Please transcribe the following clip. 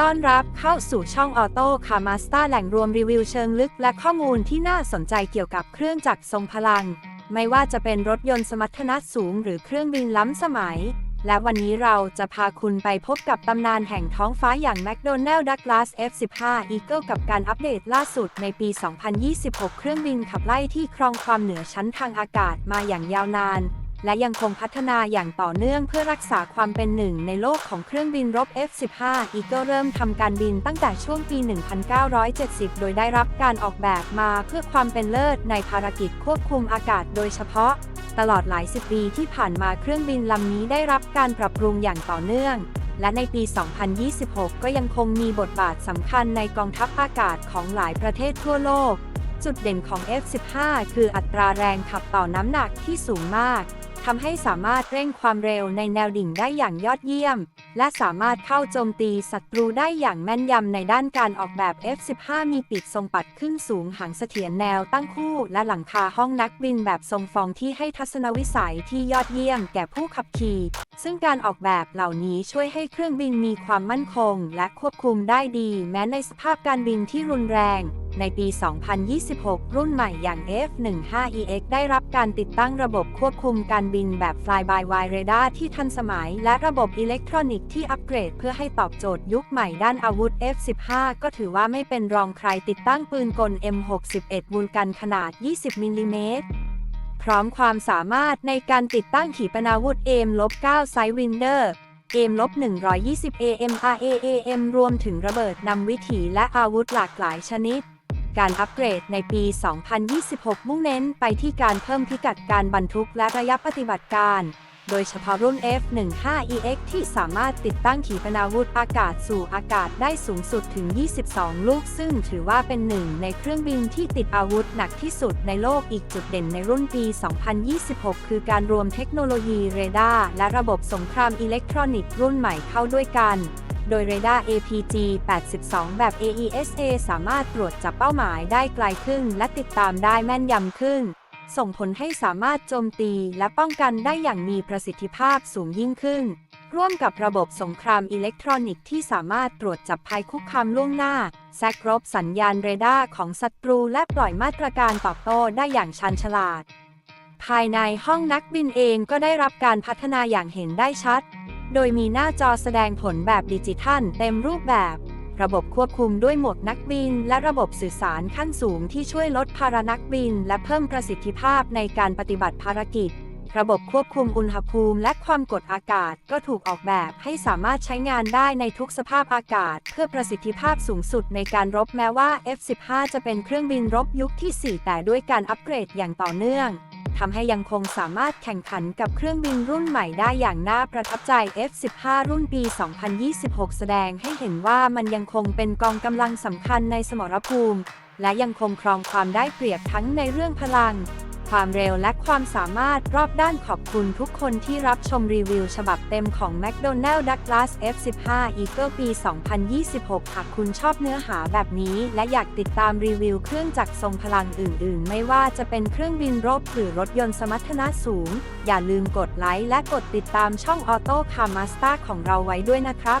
ต้อนรับเข้าสู่ช่องออโต้คามาสตาแหล่งรวมรีวิวเชิงลึก และข้อมูลที่น่าสนใจเกี่ยวกับเครื่องจักรทรงพลัง ไม่ว่าจะเป็นรถยนต์สมรรถนะสูง หรือเครื่องบินล้ำสมัย และวันนี้เราจะพาคุณไปพบกับตำนานแห่งท้องฟ้าอย่าง McDonnell Douglas F-15 Eagle กับการอัปเดตล่าสุดในปี 2026 เครื่องบินขับไล่ที่ครองความเหนือชั้นทางอากาศมาอย่างยาวนาน และยังคงพัฒนาอย่างต่อเนื่องเพื่อรักษาความเป็นหนึ่งในโลกของเครื่องบินรบ F-15 Eagle เริ่มทำการบินตั้งแต่ช่วงปี 1970 โดยได้รับการออกแบบมาเพื่อความเป็นเลิศในภารกิจควบคุมอากาศโดยเฉพาะ ตลอดหลายสิบปีที่ผ่านมาเครื่องบินลำนี้ได้รับการปรับปรุงอย่างต่อเนื่อง และในปี 2026 ก็ยังคงมีบทบาทสำคัญในกองทัพอากาศของหลายประเทศทั่วโลก จุดเด่นของ F-15 คืออัตราแรงขับต่อน้ำหนักที่สูงมาก ทำให้สามารถเร่งความเร็วในแนวดิ่งได้อย่างยอดเยี่ยม และสามารถเข้าโจมตีศัตรูได้อย่างแม่นยำในด้านการออกแบบ F-15 มีปีกทรงปัดขึ้นสูงหางเสถียรแนวตั้งคู่ และหลังคาห้องนักบินแบบทรงฟองที่ให้ทัศนวิสัยที่ยอดเยี่ยมแก่ผู้ขับขี่ ซึ่งการออกแบบเหล่านี้ช่วยให้เครื่องบินมีความมั่นคง และควบคุมได้ดี แม้ในสภาพการบินที่รุนแรง ในปี 2026 รุ่นใหม่อย่าง F-15EX ได้รับการติดตั้งระบบควบคุมการบินแบบ Fly-by-wire radar ที่ทันสมัย และระบบอิเล็กทรอนิกส์ที่อัปเกรดเพื่อให้ตอบโจทย์ยุคใหม่ด้านอาวุธ F-15 ก็ถือว่าไม่เป็นรองใครติดตั้งปืนกล M61 วูลกันขนาด 20 มิลลิเมตรพร้อมความสามารถในการติดตั้งขีปนาวุธ AIM-9 Sidewinder AIM-120 AMRAAM รวมถึงระเบิดนำวิถีและอาวุธหลากหลายชนิด การอัปเกรดในปี 2026 มุ่งเน้นไปที่การเพิ่มพิกัดการบรรทุกและระยะปฏิบัติการ โดยเฉพาะรุ่น F-15EX ที่สามารถติดตั้งขีปนาวุธอากาศสู่อากาศได้สูงสุดถึง 22 ลูก ซึ่งถือว่าเป็นหนึ่งในเครื่องบินที่ติดอาวุธหนักที่สุดในโลกอีกจุดเด่นในรุ่นปี 2026 คือการรวมเทคโนโลยีเรดาร์และระบบสงครามอิเล็กทรอนิกส์รุ่นใหม่เข้าด้วยกัน โดยเรดาร์ APG 82 แบบ AESA สามารถตรวจจับเป้าหมายได้ไกลขึ้น และติดตามได้แม่นยำขึ้น ส่งผลให้สามารถโจมตีและป้องกันได้อย่างมีประสิทธิภาพสูงยิ่งขึ้น ร่วมกับระบบสงครามอิเล็กทรอนิกส์ที่สามารถตรวจจับภัยคุกคามล่วงหน้า แซกรบสัญญาณเรดาร์ของศัตรู และปล่อยมาตรการตอบโต้ได้อย่างชันฉลาด ภายในห้องนักบินเองก็ได้รับการพัฒนาอย่างเห็นได้ชัด โดยมีหน้าจอแสดงผลแบบดิจิทัลเต็มรูปแบบ ระบบควบคุมด้วยหมดนักบิน และระบบสื่อสารขั้นสูงที่ช่วยลดภาระนักบิน และเพิ่มประสิทธิภาพในการปฏิบัติภารกิจ ระบบควบคุมอุณหภูมิและความกดอากาศก็ถูกออกแบบให้สามารถใช้งานได้ในทุกสภาพอากาศ เพื่อประสิทธิภาพสูงสุดในการรบแม้ว่า F-15 จะเป็นเครื่องบินรบยุคที่ 4 แต่ด้วยการอัปเกรดอย่างต่อเนื่อง ทำให้ยังคงสามารถแข่งขันกับเครื่องบินรุ่นใหม่ได้อย่างน่าประทับใจ F-15 รุ่นปี 2026 แสดงให้เห็นว่ามันยังคงเป็นกองกำลังสำคัญในสมรภูมิ และยังคงครองความได้เปรียบทั้งในเรื่องพลัง ความเร็วและความสามารถรอบด้านขอบคุณทุกคนที่รับชมรีวิวฉบับเต็มของ McDonnell Douglas F-15 Eagle ปี 2026 หากคุณชอบเนื้อหาแบบนี้และอยากติดตามรีวิวเครื่องจักรทรงพลังอื่น ๆ ไม่ว่าจะเป็นเครื่องบินรบหรือรถยนต์สมรรถนะสูง อย่าลืมกดไลค์และกดติดตามช่อง Auto Car Master ของเราไว้ด้วยนะครับ